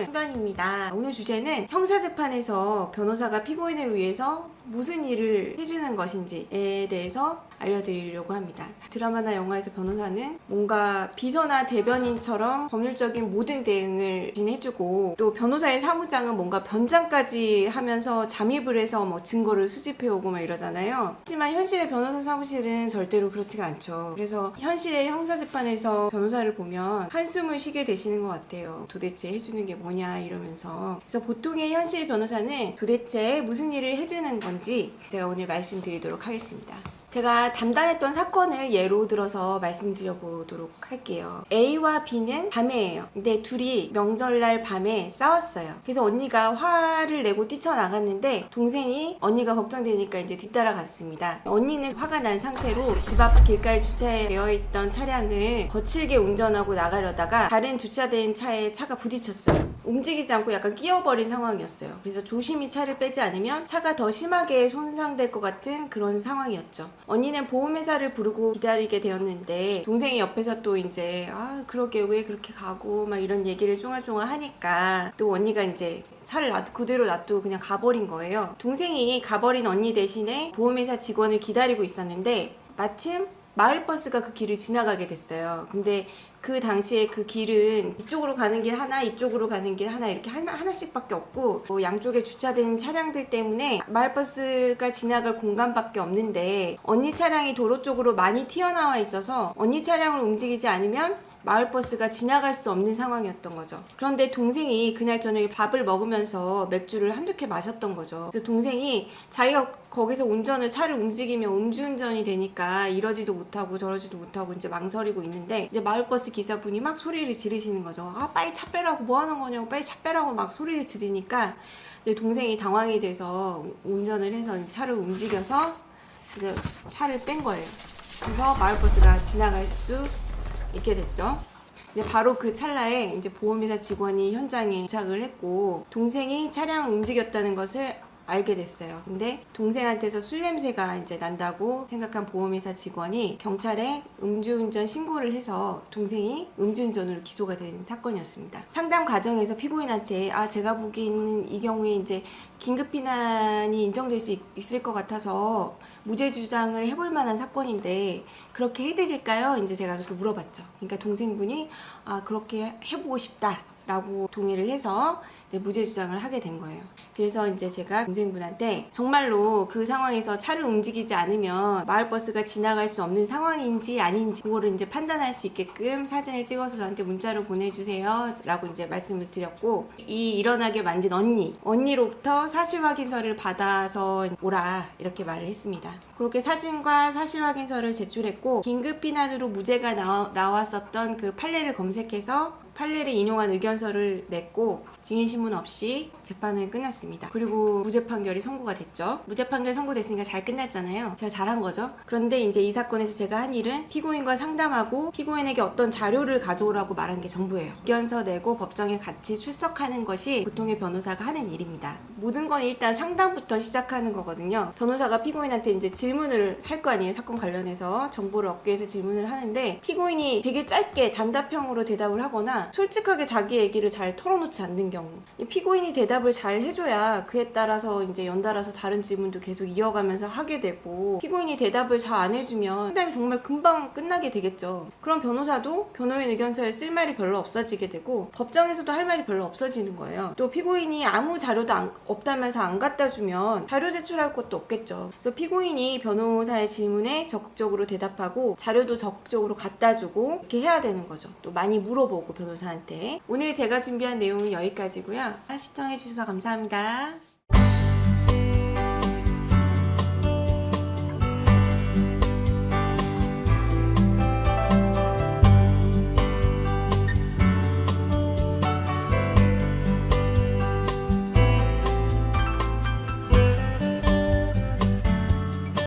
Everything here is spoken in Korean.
내용은 신변입니다. 오늘 주제는 형사재판에서 변호사가 피고인을 위해서 무슨 일을 해주는 것인지에 대해서 알려드리려고 합니다. 드라마나 영화에서 변호사는 뭔가 비서나 대변인처럼 법률적인 모든 대응을 진해주고 또 변호사의 사무장은 뭔가 변장까지 하면서 잠입을 해서 뭐 증거를 수집해오고 막 이러잖아요. 하지만 현실의 변호사 사무실은 절대로 그렇지가 않죠. 그래서 현실의 형사재판에서 변호사를 보면 한숨을 쉬게 되시는 것 같아요. 도대체 해주는 게 뭐냐 이러면서. 그래서 보통의 현실 변호사는 도대체 무슨 일을 해주는 건지 제가 오늘 말씀드리도록 하겠습니다. 제가 담당했던 사건을 예로 들어서 말씀드려 보도록 할게요. A와 B는 밤에예요. 근데 둘이 명절날 밤에 싸웠어요. 그래서 언니가 화를 내고 뛰쳐나갔는데 동생이 언니가 걱정되니까 이제 뒤따라갔습니다. 언니는 화가 난 상태로 집 앞 길가에 주차되어 있던 차량을 거칠게 운전하고 나가려다가 다른 주차된 차에 차가 부딪혔어요. 움직이지 않고 약간 끼어버린 상황이었어요. 그래서 조심히 차를 빼지 않으면 차가 더 심하게 손상될 것 같은 그런 상황이었죠. 언니는 보험회사를 부르고 기다리게 되었는데 동생이 옆에서 또 이제 아 그러게 왜 그렇게 가고 막 이런 얘기를 쫑알쫑알 하니까 또 언니가 이제 차를 놔두, 그대로 놔두고 그냥 가버린 거예요. 동생이 가버린 언니 대신에 보험회사 직원을 기다리고 있었는데 마침 마을버스가 그 길을 지나가게 됐어요. 근데 그 당시에 그 길은 이쪽으로 가는 길 하나, 이쪽으로 가는 길 하나 이렇게 하나 하나씩밖에 없고 뭐 양쪽에 주차된 차량들 때문에 마을버스가 지나갈 공간밖에 없는데 언니 차량이 도로 쪽으로 많이 튀어나와 있어서 언니 차량을 움직이지 않으면 마을버스가 지나갈 수 없는 상황이었던 거죠. 그런데 동생이 그날 저녁에 밥을 먹으면서 맥주를 한두 캔 마셨던 거죠. 그래서 동생이 자기가 거기서 운전을 차를 움직이면 음주운전이 되니까 이러지도 못하고 저러지도 못하고 이제 망설이고 있는데 이제 마을버스 기사분이 막 소리를 지르시는 거죠. 아 빨리 차 빼라고 뭐 하는 거냐고 빨리 차 빼라고 막 소리를 지르니까 이제 동생이 당황이 돼서 운전을 해서 차를 움직여서 이제 차를 뺀 거예요. 그래서 마을버스가 지나갈 수 있게 됐죠. 근데 바로 그 찰나에 이제 보험회사 직원이 현장에 도착을 했고 동생이 차량을 움직였다는 것을 알게 됐어요. 근데 동생한테서 술 냄새가 이제 난다고 생각한 보험회사 직원이 경찰에 음주운전 신고를 해서 동생이 음주운전으로 기소가 된 사건이었습니다. 상담 과정에서 피고인한테 아 제가 보기에는 이 경우에 이제 긴급 피난이 인정될 수 있, 있을 것 같아서 무죄 주장을 해볼 만한 사건인데 그렇게 해드릴까요? 이제 제가 그렇게 물어봤죠. 그러니까 동생분이 아 그렇게 해보고 싶다. 라고 동의를 해서 무죄 주장을 하게 된 거예요. 그래서 이제 제가 동생분한테 정말로 그 상황에서 차를 움직이지 않으면 마을버스가 지나갈 수 없는 상황인지 아닌지 그거를 이제 판단할 수 있게끔 사진을 찍어서 저한테 문자로 보내주세요. 라고 이제 말씀을 드렸고 이 일어나게 만든 언니 언니로부터 사실 확인서를 받아서 오라 이렇게 말을 했습니다. 그렇게 사진과 사실 확인서를 제출했고 긴급 피난으로 무죄가 나왔었던 그 판례를 검색해서 판례를 인용한 의견서를 냈고 증인 신문 없이 재판은 끝났습니다. 그리고 무죄 판결이 선고가 됐죠. 무죄 판결 선고됐으니까 잘 끝났잖아요. 제가 잘한 거죠. 그런데 이제 이 사건에서 제가 한 일은 피고인과 상담하고 피고인에게 어떤 자료를 가져오라고 말한 게 전부예요. 의견서 내고 법정에 같이 출석하는 것이 보통의 변호사가 하는 일입니다. 모든 건 일단 상담부터 시작하는 거거든요. 변호사가 피고인한테 이제 질문을 할 거 아니에요. 사건 관련해서 정보를 얻기 위해서 질문을 하는데 피고인이 되게 짧게 단답형으로 대답을 하거나 솔직하게 자기 얘기를 잘 털어놓지 않는 경우 이 피고인이 대답을 잘 해줘야 그에 따라서 이제 연달아서 다른 질문도 계속 이어가면서 하게 되고 피고인이 대답을 잘 안 해주면 상담이 정말 금방 끝나게 되겠죠. 그럼 변호사도 변호인 의견서에 쓸 말이 별로 없어지게 되고 법정에서도 할 말이 별로 없어지는 거예요. 또 피고인이 아무 자료도 안- 없다면서 안 갖다 주면 자료 제출할 것도 없겠죠. 그래서 피고인이 변호사의 질문에 적극적으로 대답하고 자료도 적극적으로 갖다 주고 이렇게 해야 되는 거죠. 또 많이 물어보고 변호사 한테. 오늘 제가 준비한 내용은 여기까지고요. 시청해 주셔서 감사합니다.